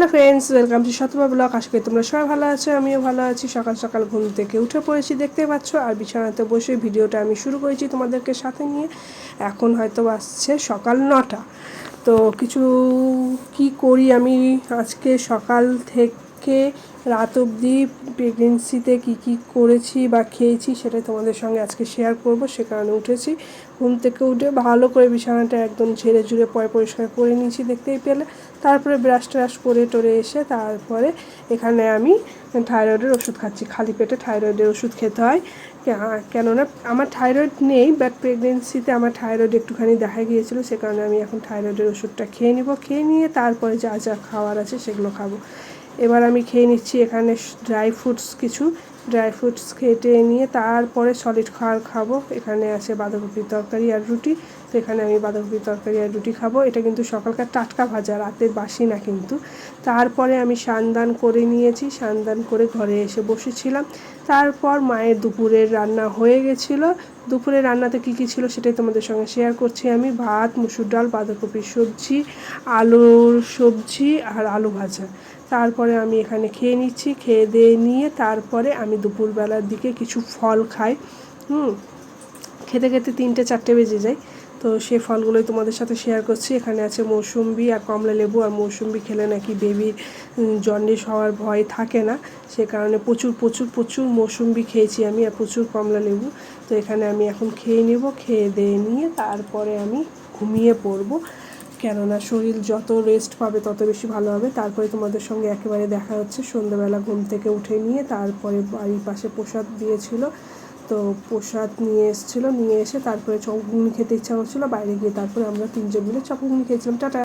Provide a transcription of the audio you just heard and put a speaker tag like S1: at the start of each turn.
S1: Hello friends welcome to Shatama blog আশা করি তোমরা সবাই ভালো আছো, আমিও ভালো আছি। সকাল সকাল ঘুম থেকে উঠে পড়েছি, দেখতে পাচ্ছ। আর বিছানাতে বসে ভিডিওটা আমি শুরু করেছি তোমাদেরকে সাথে নিয়ে। এখন হয়তো আসছে সকাল নটা। তো কিছু কি করি আমি আজকে সকাল থেকে রাত অবধি প্রেগনেন্সিতে কী কী করেছি বা খেয়েছি সেটা তোমাদের সঙ্গে আজকে শেয়ার করব। সে কারণে উঠেছি। ঘুম থেকে উঠে ভালো করে বিছানাটা একদম ঝেড়ে ঝুড়ে পয় পরিষ্কার করে নিয়েছি দেখতেই পেলে। তারপরে ব্রাশ ট্রাশ করে টরে এসে তারপরে এখানে আমি থাইরয়েডের ওষুধ খাচ্ছি। খালি পেটে থাইরয়েডের ওষুধ খেতে হয়। কেননা আমার থাইরয়েড নেই বাট প্রেগনেন্সিতে আমার থাইরয়েড একটুখানি দেখা গিয়েছিল, সে কারণে আমি এখন থাইরয়েডের ওষুধটা খেয়ে নিব। খেয়ে নিয়ে তারপরে যা যা খাওয়ার আছে সেগুলো খাব। এবার আমি খেয়ে নিচ্ছি এখানে ড্রাই ফ্রুটস কিছু। ড্রাই ফ্রুটস খেটে নিয়ে তারপরে সলিড খাওয়ার খাব। এখানে আছে বাঁধাকপির তরকারি আর রুটি। তো এখানে আমি বাঁধাকপির তরকারি আর রুটি খাব। এটা কিন্তু সকালকার টাটকা ভাজা রাতে বাসি না কিন্তু। তারপরে আমি সান্দান করে নিয়েছি। সান্দান করে ঘরে এসে বসেছিলাম। তারপর মায়ের দুপুরের রান্না হয়ে গেছিল। দুপুরের রান্নাতে কী কী ছিল সেটাই তোমাদের সঙ্গে শেয়ার করছি আমি। ভাত, মুসুর ডাল, বাঁধাকপির সবজি, আলুর সবজি আর আলু ভাজা। তারপরে আমি এখানে খেয়ে নিচ্ছি। খেয়ে দিয়ে নিয়ে তারপরে আমি দুপুরবেলার দিকে কিছু ফল খাই, হুম, খেতে খেতে তিনটে চারটে বেজে যায়। তো সেই ফলগুলোই তোমাদের সাথে শেয়ার করছি। এখানে আছে মৌসুম্বি আর কমলা লেবু আর মৌসুম্বি খেলে নাকি বেবির জন্ডিস হওয়ার ভয় থাকে না। সে কারণে প্রচুর প্রচুর প্রচুর মৌসুম্বি খেয়েছি আমি আর প্রচুর কমলা লেবু। তো এখানে আমি এখন খেয়ে নেব, খেয়ে দিয়ে নিয়ে তারপরে আমি ঘুমিয়ে পড়ব। কেননা শরীর যত রেস্ট পাবে তত বেশি ভালো হবে। তারপরে তোমাদের সঙ্গে একেবারে দেখা হচ্ছে সন্ধ্যাবেলা ঘুম থেকে উঠে নিয়ে, তারপরে বাড়ির পাশে প্রসাদ দিয়েছিল। তো প্রসাদ নিয়ে এসেছিল, নিয়ে এসে তারপরে চপ ঘুগনি খেতে ইচ্ছা করছিল, বাইরে গিয়ে তারপরে আমরা তিনজন মিলে চপ ঘুগনি খেয়েছিলাম। টাটা।